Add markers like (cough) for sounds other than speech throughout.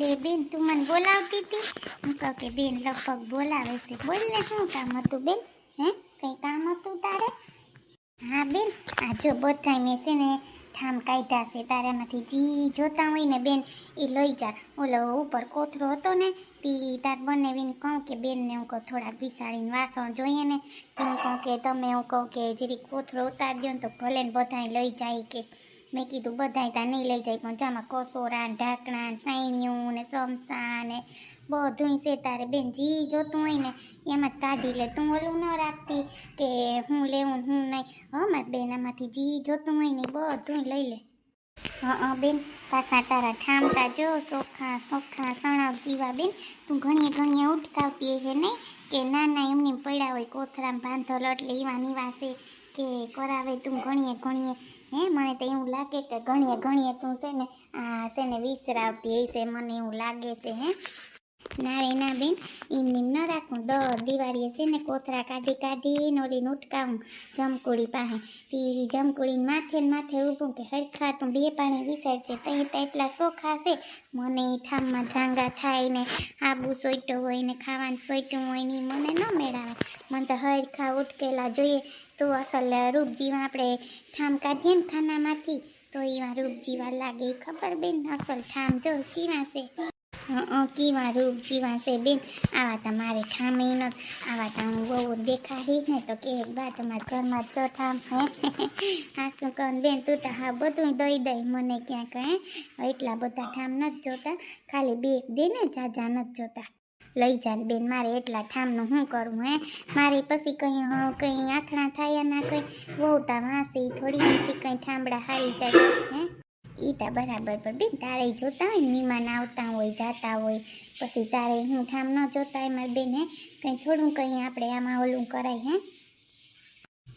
લે બેન તું મને બોલાવતી હતી. હું કહું કે બેન લગભગ બોલાવે છે. બોલ ને શું કામ હતું બેન? હે? કંઈ કામ હતું તારે? હા બેન, આ જો બધાય મેં છે ને ઠામ કાઢ્યા છે. તારામાંથી જી જોતા હોય ને બેન એ લઈ જા. ઓલો ઉપર કોથરો હતો ને તી તાર બનાવીને કહું કે બેનને હું કહું થોડાક વિસાળીને વાસણ જોઈએ ને હું કહું કે તમે હું કહું કે જેરી કોથરો ઉતારજો ને તો ભલે ને બધાય લઈ જાય કે મેં કીધું, બધાય ત્યાં નહીં લઈ જાય. પણ જામાં કસોરા ઢાંકણા ને ને સમસા ને બધું છે તારે. બેન, જી જોતું હોય ને, એમાં કાઢી લે. તું ઓલું ન રાખતી કે હું લેવું હું નહીં. હા, મારી બેન આમાંથી જી જોતું હોય ને બધું લઈ લે. હા બેન. પાછા તારા ઠામતા જો, સોખા સોખા સણાવ જીવા બેન, તું ઘણીએ ઘણીએ ઉટકાવતી હે નહીં કે નાના એમની પડ્યા હોય કોથરામાં બાંધલ એટલે એવા નિવાસે કે કરાવે તું ઘણીએ ઘણીએ. હે, મને તો એવું લાગે કે ઘણીએ ઘણીએ તું છે ને, આ છે ને વિસરાવતી હશે, મને એવું લાગે છે, હે. ના રે ના બેન, એમ એમ ન રાખું. દર દિવાળીએ છે ને કોથરા કાઢી કાઢી નોડીને ઉટકાવું જમકુડી પાસે. તી જમકુડી માથે માથે ઊભું કે હરખા તું બે પાણી વિસરજે, તઈ તો એટલા ચોખા છે. મને ઠામમાં જાંગા થાય ને આબુ સોઈટો હોય ને ખાવાનું સોઈટું હોય ને મને ન મેળાવે. મને તો હરખા ઉટકેલા જોઈએ. તો અસલ રૂપજીમાં આપણે ઠામ કાઢીએ ને ખાનામાંથી, તો એવા રૂપજીવા લાગે ખબર બેન? અસલ ઠામ જો હં કેવા રૂપ કેવા છે બેન. આવા તમારે ઠામે ન આવા તો હું બહુ દેખાડી ને તો કે બા તમારા ઘરમાં જ ચોથામ, હે, હા શું કહું બેન, તું તો હા બધું દઈ દઈ મને ક્યાંક, હે. એટલા બધા ઠામ નથી જોતા. ખાલી બે એક દે ને જાજા નથી જોતા. લઈ જા બેન, મારે એટલા ઠામનું શું કરવું હે. મારે પછી કંઈ, હં, કંઈ આથણા થાય ના કંઈ. વહુતા વાંસી થોડી નથી કંઈ ઠામડા હારી જાય, હે. તા બરાબર, પણ બેન તારે જોતા હોય ને મહેમાન આવતા હોય, જાતા હોય, પછી તારે હું ઠામ ન જોતા હોય મારી બેન, હે? કંઈ થોડું કંઈ આપણે આમાં ઓલું કરાય, હે?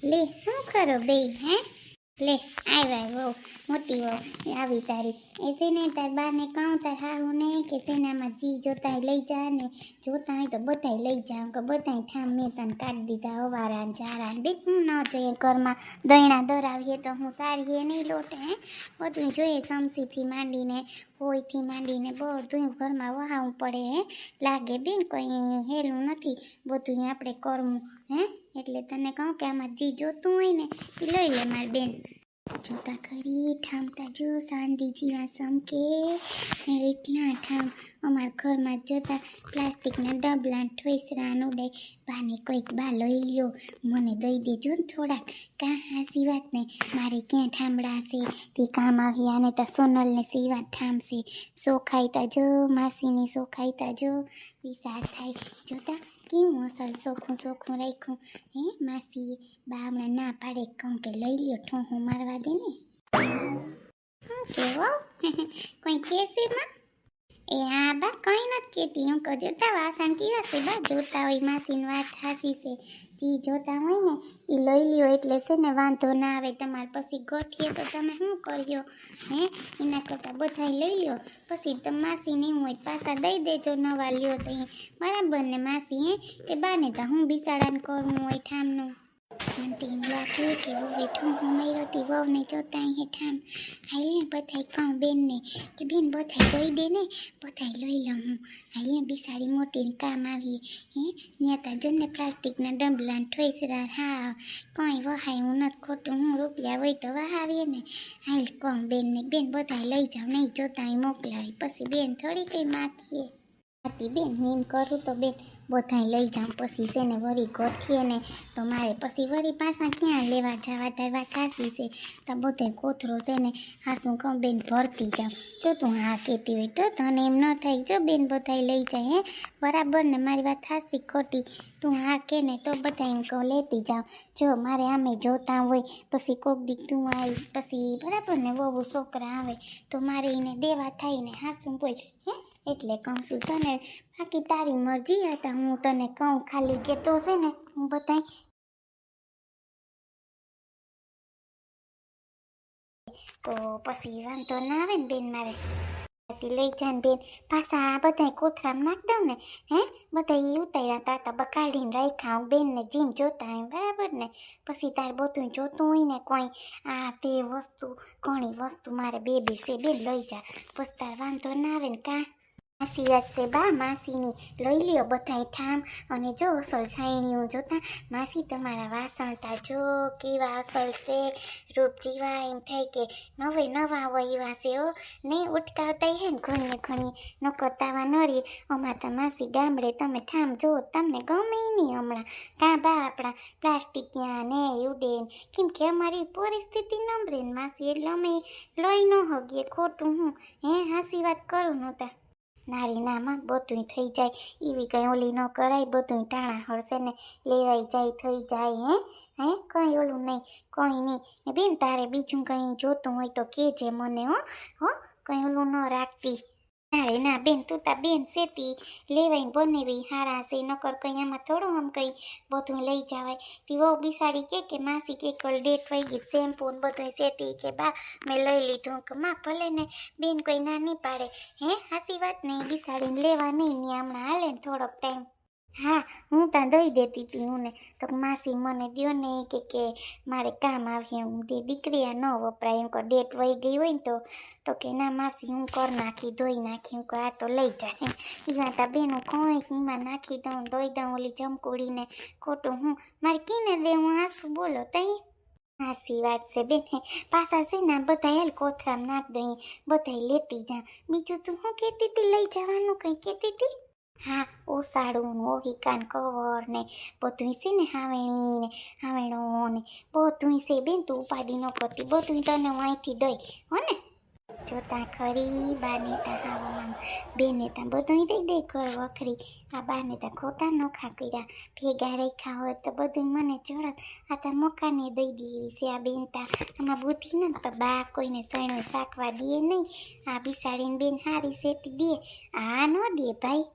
લે, શું કરો બે હે? લે આવ્યા બહુ મોટી વહુ આવી તારી. એ છે ને, તાર બાને કહું, તાર હાહુ ને, કે સેનામાં જી જોતા લઈ જા ને જોતા હોય તો બધાય લઈ જા કે બધાય ઠામ મેં તને કાઢી દીધા અવારા ને જારા ને બેન હું ન જોઈએ ઘરમાં દૈણા દરાવીએ તો હું સારીએ નહીં લોટે, હે? બધું જોઈએ સમસીથી માંડીને હોયથી માંડીને બધું ઘરમાં વહાવું પડે, હે? લાગે બેન કંઈ હેલું નથી. બધું આપણે કરવું, હે? એટલે તને કહું કે આમાં જી જોતું હોય ને, એ લઈ લે મારી બેન. જોતા કરી ઠામતા જો સાંદી જીવા સમકે એટલા ઠામ અમારા ઘરમાં જોતા પ્લાસ્ટિકના ડબલા ને ઠોસરા ને ઉડે. બાને કોઈક બા લઈ લ્યો, મને દઈ દેજો ને થોડાક. કાં હાસી વાત ને? મારે ક્યાં ઠામડાશે તે કામ આવી આને તો સોનલને સીવા ઠામશે સોખાઈતા સોખાઈ જો, માસીની સોખાઈતા જો. વિચાર થાય, જોતા કેવું અસલ સોખું સોખું રાખ્યું હે માસી બા હમણાં ના પાડે કહું કે લઈ લ્યો ઠોહું મારવા દે ને કેવો કોઈ કેસે માં એ હા બા કંઈ નથી કહેતી. હું કહું, જોતા વાસણ કેવા છે બા? જોતા હોય, માસીની વાત હાસી છે. જી, જોતા હોય ને એ લઈ લ્યો એટલે છે ને વાંધો ના આવે. તમારે પછી ગોઠીએ તો તમે શું કર્યો? હે? એના કરતાં બધા લઈ લ્યો. પછી તમે માસી નહીં હોય, પાછા દઈ દેજો, નવા લ્યો તો બરાબર ને માસી, હે? કે બાને તો હું બિસાડાને કરવું હોય, ઠામનું. મને તો એમ લાગે કે વહુ ઠું હું મેળવતી વહુને જોતા અહીં ઠામ હાલે બધાય કહું બેનને કે બેન બધાય દઈ દે ને, બધાય લઈ લઉં હું. હાલે બિસાડી મોટીને કામ આવીએ. હે? ત્યાં તા જને પ્લાસ્ટિકના ડબલા ઠોઈસરા હા કંઈ વહાય હું નથી ખોટું. હું રૂપિયા હોય તો વહાવીએ ને. હાલ કહું બેનને, બેન બધાય લઈ જાઓ, નહીં જોતા મોકલાવી પછી બેન થોડી કંઈ માથીએ હતી બેન, હું એમ કરું તો બેન, બધાય લઈ જાઉં. પછી છે ને વળી ગોઠીએ ને તો મારે પછી વળી પાછા ક્યાં લેવા જવા ધરવા કાશી છે. તો બધે કોથરો છે ને, હા, શું કહું, બેન, ભરતી જાઉં. જો તું હા કહેતી હોય તો તને એમ ન થાય. જો બેન, બધાય લઈ જાય, હે? બરાબર ને મારી વાત હાસી ખોટી. તું હા કે ને તો બધા એમ કહું, લેતી જાઉં. જો મારે આમે જોતા હોય, પછી કોક દીક તું આવી પછી બરાબર ને બહુ છોકરા આવે, તો મારે એને દેવા થાય ને હાસું બોલ, હે? એટલે કહું છું, તને બાકી તારી મરજી હતા હું તને કહું, ખાલી કે તો છે ને, હું બધાય તો પછી વાંધો ના આવે ને બેન મારે. લઈ જાન બેન. પાછા બધાય કોથરામ નાખ દઉં ને, હે? બધા એ ઉતાર્યા તા તા બકાડીને રાખ્યા. હું બેનને જીમ જોતા હોય, બરાબર ને? પછી તારે બધું જોતું હોય ને કોઈ, આ તે વસ્તુ, ઘણી વસ્તુ મારે બે બે છે બેન લઈ જા. પછી તાર વાંધો ના આવે ને કાં? માસી છે? બા, માસીની લઈ લ્યો બધાય ઠામ અને જો અસલ છાયણીઓ જોતા, માસી તમારા વાસણતા જો કેવા અસલ છે? રૂપ જીવા એમ થાય કે નવે નવા એવા છે હો. ને ઉટકાવતા હે ને ઘણી ઘણી, ન કરતાવા ન રી અમાર તો માસી ગામડે તમે ઠામ જો, તમને ગમે નહીં હમણાં. કાં બા, આપણા પ્લાસ્ટિકિયા ને ઉડે ને. કેમ કે અમારી પરિસ્થિતિ નંબરે માસી એટલે અમે લઈ ન હગીએ, ખોટું હું. હે, હાસી વાત કરું નહોતા. નારી નામાં બધું થઈ જાય. એવી કઈ ઓલી ન કરાય બધું ટાણા હળશે ને લેવાઈ જાય, થઈ જાય, હે? હે? કઈ ઓલું નહીં, કઈ નહીં. બેન, તારે બીજું કઈ જોતું હોય તો કેજે મને, હો? હો? કઈ ઓલું ન રાખતી. નારે ના બેન, તું તા બેન સેતી. લેવાઈને બનેવી હારા છે નકર કઈ આમાં થોડું આમ કઈ બધું લઈ જવાય. તી વહુ બિસાડી કે કે માસી કે કોલ ડેટ વઈ ગઈ, શેમ્પુ ને બધું સેતી કે બા, મેં લઈ લીધું. કે, માં, ભલે ને બેન કોઈ ના નહીં પાડે હે, હાસી વાત નહીં બિસાડીને લેવા નહીં ને હમણાં હાલે ને થોડોક ટાઈમ. હા, હું ત્યાં દઈ દેતી હતી હું ને તો માસી મને દ્યો ને કે કે મારે કામ આવ્યું હું તે દીકરી આ ન વપરાય. એમ કહો ડેટ વહી ગઈ હોય ને તો તો કે ના માસી, હું કર નાખી, ધોઈ નાખી. હું આ તો લઈ જાય એમાં. તા બેન હું કોઈ એમાં નાખી દઉં, ધોઈ દઉં, ઓલી જમકુડીને ખોટું હું. મારે કીને દે, હું આંસુ બોલો તઈ. સાચી વાત છે બેન. પાછા છે ને બધા હેલ કોથરામ નાખ દઈ. બધા લેતી જા. બીજું તું હું કહેતી હતી લઈ જવાનું કંઈ કહેતી હતી હા ઓસાડું ને ઓહિકાન કવર ને બધું છે ને હાવેણી ને, હાવેણો ને બધું છે બેન તું ઉપાડી ન કરતી બધું તને હું અહીંથી દઈ, હો ને જોતા ખરી બા તા હાવવાનું બે નેતા બધું દઈ દઈ કર વખરી, આ બા નેતા ખોટા નોખા કર્યા, ભેગા રેખા હોય તો બધું મને ચડત આ તા મકાને દઈ દેવી છે આ બેન તા, આમાં બુદ્ધિ ન તો બા કોઈને સણું શાકવા દે નહીં, આ બિસાડીને બેન હારી સેતી દે, આ ન દે ભાઈ.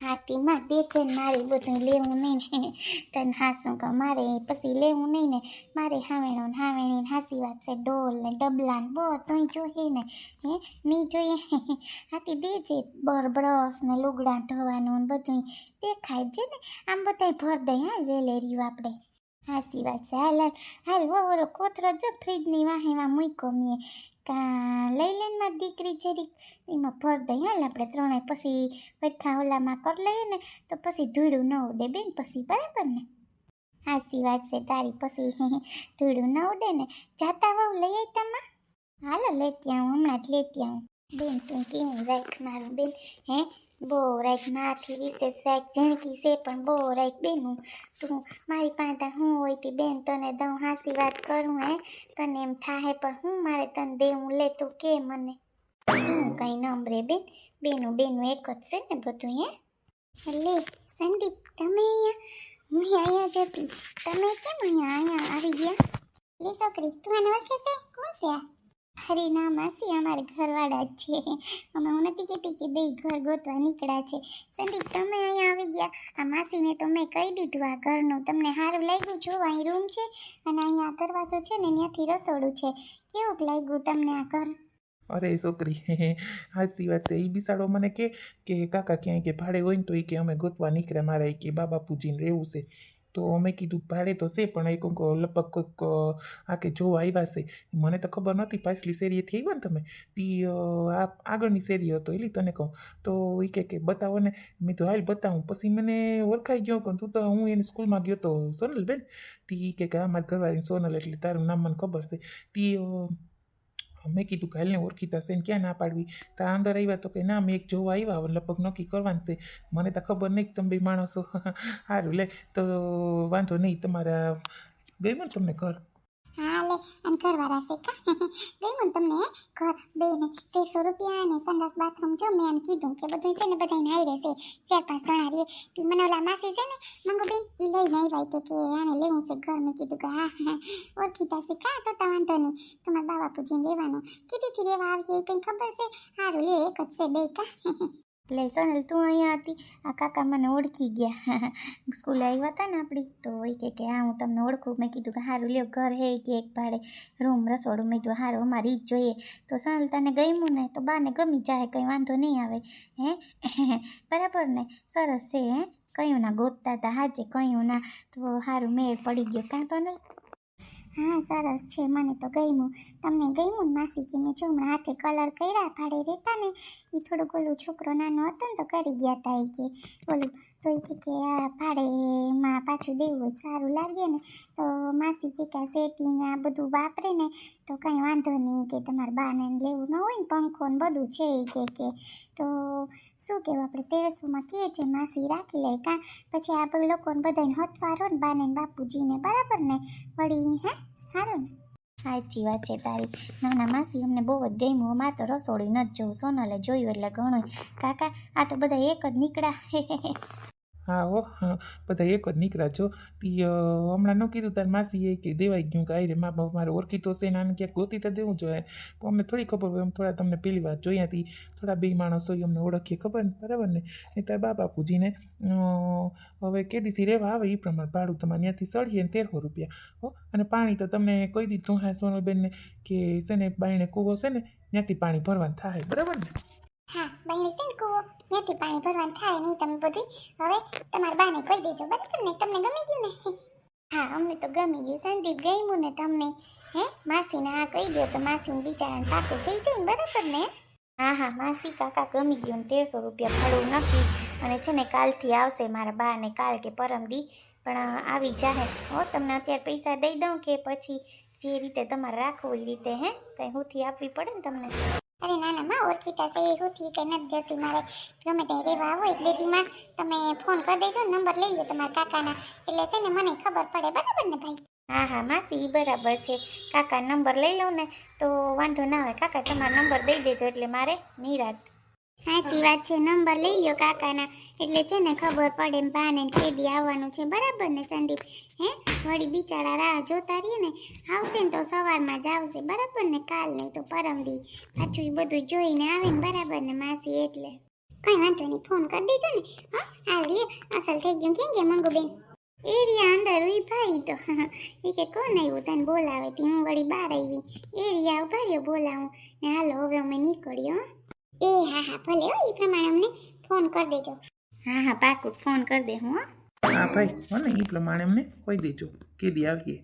હાથીમાં દે છે ને મારે બધું લેવું નહીં ને. તને હાસું કે મારે પછી લેવું નહીં ને. મારે હાવેણો ને હાવેણી ને હાસી વાત છે ડોલ ને ડબલા ને બધું જોઈએ ને. હે, નહીં જોઈએ? હાથી દે છે બર બ્રશ ને લુગડા ધોવાનું ને બધું દેખાય છે ને, આમ બધાય ભર દઈ હાલ વેલેર્યું આપણે હાસી વાત છે હાલ હાલ હાલ વો ઓલો કોથરો જો ફ્રીજની વાહેમાં મૂક્યો મેં કા લઈ લેનમાં દીકરી જરીક એમાં ભર દઈ હાલ આપણે ત્રણેય પછી વરખા ઓલામાં કર લઈએ ને તો પછી ધૂળું ન ઉડે બેન પછી બરાબર ને હાસી વાત છે તારી પછી ધૂળું ન ઉડે ને જાતા વહુ લઈ આવી તમા હાલો લેતી આવું હમણાં જ લેતી આવું બેન તું કેવું રાખ મારું બેન હે બહુ રાખ માથી વિશેષ રાખ જણકી છે પણ બહુ રાખ બેન હું તું મારી પાસે હું હોય તી બેન તને દઉં હાસી વાત કરું હે તને એમ થાય પણ હું મારે તને દેવું લે તું કે મને હું કઈ નંબરે બેન બેનું બેનું એક જ છે ને બધું હે લે સંદીપ તમે અહીંયા હું અહીંયા જતી તમે કેમ અહીંયા અહીંયા આવી ગયા લે છોકરી તું આને ઓળખે છે કોણ છે આ અરે ના માસી અમારે ઘરવાળા જ છે. અમે હું નથી કહેતી કે બે ઘર ગોતવા નીકળ્યા છે. સંદીપ, તમે અહીંયા આવી ગયા. આ માસીને તો મેં કહી દીધું આ ઘરનું. તમને સારું લાગ્યું? જો અહીં રૂમ છે અને અહીંયા દરવાજો છે ને ત્યાંથી રસોડું છે. કેવું લાગ્યું તમને આ ઘર? અરે છોકરી હાસી વાત છે. એ બિસાડો મને કે કાકા ક્યાંય કે ભાડે હોય ને તો એ કે અમે ગોતવા નીકળ્યા. મારા કે બાબા પૂજીને રહેવું છે. તો અમે કીધું, ભાડે તો છે, પણ એ કોઈક લગભગ આ કે જોવા આવ્યા છે. મને તો ખબર નહોતી, પાછલી શેરીએથી આવ્યા ને તમે? તી આ આગળની શેરી હતો, એલી તને કહું. તો એ કે કે, બતાવો ને. મેં તો હાલ બતાવું. પછી મને ઓળખાઈ ગયો કે તું તો હું એની સ્કૂલમાં ગયો તો સોનલ બેન તી કે કે આ મારી ઘરવાળી સોનલ એટલે તારું નામ મને ખબર છે. તી મેં કીધું કાલને ઓળખીતા છે ને ક્યાં ના પાડવી? તો અંદર આવ્યા તો કે ના, મેં એક જોવા આવ્યા લગભગ નક્કી કરવાનું છે. મને તો ખબર નહીં કે તમે બે માણસો. (laughs) સારું લે. તો વાંધો નહીં, તમારા ગયું ને તમને ઘર? હા લે અને ઘરવાળા છે કા? (laughs) ગયું તમને હે ઘર બેને તેરસો રૂપિયા અને સંડાસ બાથરૂમ જો મેં એમ કીધું કે બધું છે ને બધાને હાઈ રહેશે ચાર પાંચ જણા રે તે મને ઓલા માસી છે ને મંગો બેન ઈ લઈને આવ્યા કે કે આને લેવું છે ઘર. મેં કીધું કે હા હા ઓળખીતા છે કા? તો તા વાંધો નહીં. તમારા બાબા પૂછીને રહેવાનું કીધીથી રહેવા આવીએ, એ કંઈ ખબર છે? સારું લે એક જ છે, બે કા. (laughs) લે સોનલ, તું અહીંયા હતી? આ કાકા મને ઓળખી ગયા. (laughs) સ્કૂલે આવ્યા હતા ને આપણી તો એ કે કે, હા, હું તમને ઓળખું. મેં કીધું કે સારું લ્યો, ઘર હે કે એક ભાડે રૂમ રસોડું. મેં કીધું સારું અમારી જ જોઈએ. તો સોનલ તને ગમ્યું ને? તો બાને ગમી જાય કંઈ વાંધો નહીં આવે, હે? (laughs) બરાબર ને? સરસ છે, હે? કયું ના ગોતતા હતા હાજે કયું ના? તો સારું મેળ પડી ગયો. કાં સોનલ? હા, સરસ છે, મને તો ગમ્યું. તમને ગમ્યું માસી કે મેં જો હમણાં હાથે કલર કર્યા, ભાડે રહેતા ને એ થોડુંક ઓલું છોકરો નાનો હતો ને તો કરી ગયા હતા એ કે, ઓલું, તો એ કે આ ભાડેમાં પાછું દેવું સારું લાગે ને. તો માસી કે આ સેટિંગ આ બધું વાપરે ને, તો કંઈ વાંધો નહીં કે તમારા બાને લેવું ન હોય ને, પંખો ને બધું છે એ કે કે. તો શું કહેવું આપણે તેરસોમાં કહે છે, માસી રાખી લે કાં? પછી આ લોકોને બધાને હથવારો ને બાને બાપુજીને, બરાબર ને? વળી, હે? સારું ને? સાચી વાત છે તારી. ના ના માસી અમને બહુ જ ગમ્યું. અમારે તો રસોડી નથી જોવું. સોનલે જોયું એટલે ઘણું. કાકા, આ તો બધા એક જ નીકળ્યા. (laughs) હા હો હા બધા એક જ નીકળ્યા છો. તી હમણાં ન કીધું તાર માસીએ કે દેવાઈ ગયું કે આઈ રે મા બાપ મારે ઓળખીતો છે ને આને ક્યાંક ગોતી તો દેવું જોઈએ. પણ અમને થોડી ખબર હોય એમ થોડા તમને પહેલી વાર હતી. થોડા બે માણસો હોય અમને ઓળખીએ ખબર ને? બરાબર ને? એ તાર બા બાપુજીને અ, હવે કેદીથી રહેવા આવે એ પ્રમાણે ભાડું તમારે ત્યાંથી સળીએ ને તેરસો રૂપિયા. હો અને પાણી તો તમને કહી દીધું હા સોનલબેનને કે છે ને બાયણે કૂવો છે ને ત્યાંથી પાણી ભરવાનું થાય. બરાબર ને? હા બાઈને છે ને પાણી ભરવાનું થાય નહીં તમે બધી હવે તમારા બાને કહી દેજો, બરાબર ને? તમને ગમી ગયું ને? હા. અમને તો ગમી ગયું. સંદીપ ગમ્યું ને તમને. હે, માસીને હા કહી દો તો માસીને બિચારાને પાકું થઈ જાય ને, બરાબર ને? હા હા, માસી કાકા ગમી ગયું ને, તેરસો રૂપિયા ભાડું નથી અને છે ને કાલથી આવશે મારા બા ને કાલ કે પરમદી પણ આવી જાહે. હો, તમને અત્યારે પૈસા દઈ દઉં કે પછી જે રીતે તમારે રાખવું એ રીતે, હે? કંઈ હુંથી આપવી પડે ને તમને? અરે ના ના, માં ઓળખીતા છે એવું થી કે નથી જતી મારે. ગમે ત્યાં રહેવા હોય દીમાં તમે ફોન કરી દેજો, નંબર લઈ લો તમારા કાકાના. એટલે છે ને મને ખબર પડે, બરાબર ને ભાઈ? હા હા, માસી બરાબર છે. કાકા નંબર લઈ લઉં ને, તો વાંધો ના આવે. કાકા, તમારો નંબર દઈ દેજો એટલે મારે નિરાત સાચી વાત છે. નંબર લઈ લ્યો કાકાના. એટલે છે ને ખબર પડે એમ ભાને કેદી આવવાનું છે. બરાબર ને સંદીપ? હે? વળી બિચારા રાહ જોતા રહીએ ને આવશે ને તો સવારમાં જ આવશે. બરાબર ને કાલ નહીં તો પરમદી પાછું એ બધું જોઈને આવે ને બરાબર ને માસી એટલે. કઈ વાંધો નહીં ફોન કરી દેજો ને. હા હારું લે અસલ થઈ ગયું ક્યાં ગયા મંગુબેન? એરિયા અંદર ઉઈ ભાઈ તો. એ કે કોણ આવ્યું? તને બોલાવે તી. હું વળી બહાર આવી. એરિયા ઊભા રહ્યો બોલાવું. ને હાલો હવે અમે નીકળ્યો હો. એ હા હા ભલે હો એ પ્રમાણે અમને ફોન કરી દેજો. હા હા પાકું ફોન કરી દે હું હો. ભાઈ હો ને એ પ્રમાણે અમને કહી દેજો કેદી આવીએ.